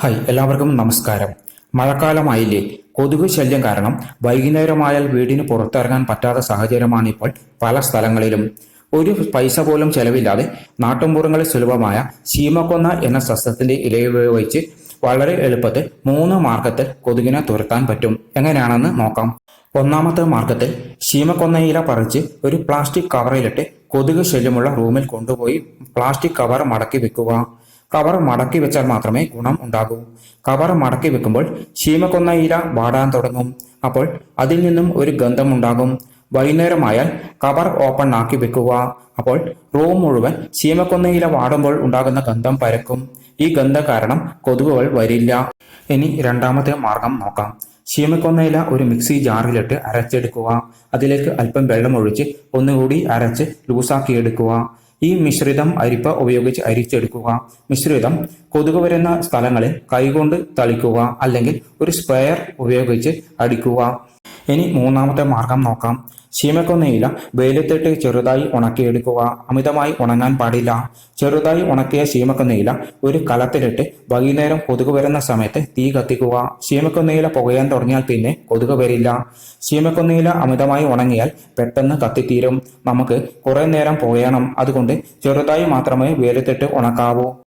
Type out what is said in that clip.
Hi എല്ലാവർക്കും നമസ്കാരം. മഴക്കാലമായില്ലേ? കൊതുക് ശല്യം കാരണം വൈകുന്നേരമായാൽ വീടിന് പുറത്തിറങ്ങാൻ പറ്റാത്ത സാഹചര്യമാണ് ഇപ്പോൾ പല സ്ഥലങ്ങളിലും. ഒരു പൈസ പോലും ചെലവില്ലാതെ നാട്ടുമ്പുറങ്ങളിൽ സുലഭമായ ശീമക്കൊന്ന എന്ന സസ്യത്തിന്റെ ഇലയുപയോഗിച്ച് വളരെ എളുപ്പത്തിൽ മൂന്ന് മാർഗത്തിൽ കൊതുകിനെ തുരത്താൻ പറ്റും. എങ്ങനെയാണെന്ന് നോക്കാം. ഒന്നാമത്തെ മാർഗത്തിൽ ശീമക്കൊന്ന ഇല പറിച്ച് ഒരു പ്ലാസ്റ്റിക് കവറിലിട്ട് കൊതുക് ശല്യമുള്ള റൂമിൽ കൊണ്ടുപോയി പ്ലാസ്റ്റിക് കവർ മടക്കി വെക്കുക. കവർ മടക്കി വെച്ചാൽ മാത്രമേ ഗുണം ഉണ്ടാകൂ. കവർ മടക്കി വെക്കുമ്പോൾ ശീമക്കൊന്ന ഇല വാടാൻ തുടങ്ങും. അപ്പോൾ അതിൽ നിന്നും ഒരു ഗന്ധം ഉണ്ടാകും. വൈകുന്നേരമായാൽ കവർ ഓപ്പൺ ആക്കി വെക്കുക. അപ്പോൾ റൂം മുഴുവൻ ശീമക്കൊന്നയില വാടുമ്പോൾ ഉണ്ടാകുന്ന ഗന്ധം പരക്കും. ഈ ഗന്ധം കാരണം കൊതുകുകൾ വരില്ല. ഇനി രണ്ടാമത്തെ മാർഗം നോക്കാം. ശീമക്കൊന്നയില ഒരു മിക്സി ജാറിലിട്ട് അരച്ചെടുക്കുക. അതിലേക്ക് അല്പം വെള്ളം ഒഴിച്ച് ഒന്നുകൂടി അരച്ച് ലൂസാക്കി എടുക്കുക ഈ മിശ്രിതം അരിപ്പ ഉപയോഗിച്ച് അരിച്ചെടുക്കുക. മിശ്രിതം കൊതുക് വരുന്ന സ്ഥലങ്ങളിൽ കൈകൊണ്ട് തളിക്കുക അല്ലെങ്കിൽ ഒരു സ്പെയർ ഉപയോഗിച്ച് അടിക്കുക. ഇനി മൂന്നാമത്തെ മാർഗം നോക്കാം. ചീമക്കൊന്നയില വെയിലത്തിട്ട് ചെറുതായി ഉണക്കിയെടുക്കുക. അമിതമായി ഉണങ്ങാൻ പാടില്ല. ചെറുതായി ഉണക്കിയ ചീമക്കൊന്നയില ഒരു കലത്തിലിട്ട് വൈകുന്നേരം കൊതുക് വരുന്ന സമയത്ത് തീ കത്തിക്കുക. ചീമക്കൊന്നയില പുകയാൻ തുടങ്ങിയാൽ പിന്നെ കൊതുക് വരില്ല. ചീമക്കൊന്നയില അമിതമായി ഉണങ്ങിയാൽ പെട്ടെന്ന് കത്തിത്തീരും. നമുക്ക് കുറേ നേരം പുകയണം. അതുകൊണ്ട് ചെറുതായി മാത്രമേ വെയിലത്തിട്ട് ഉണക്കാവൂ.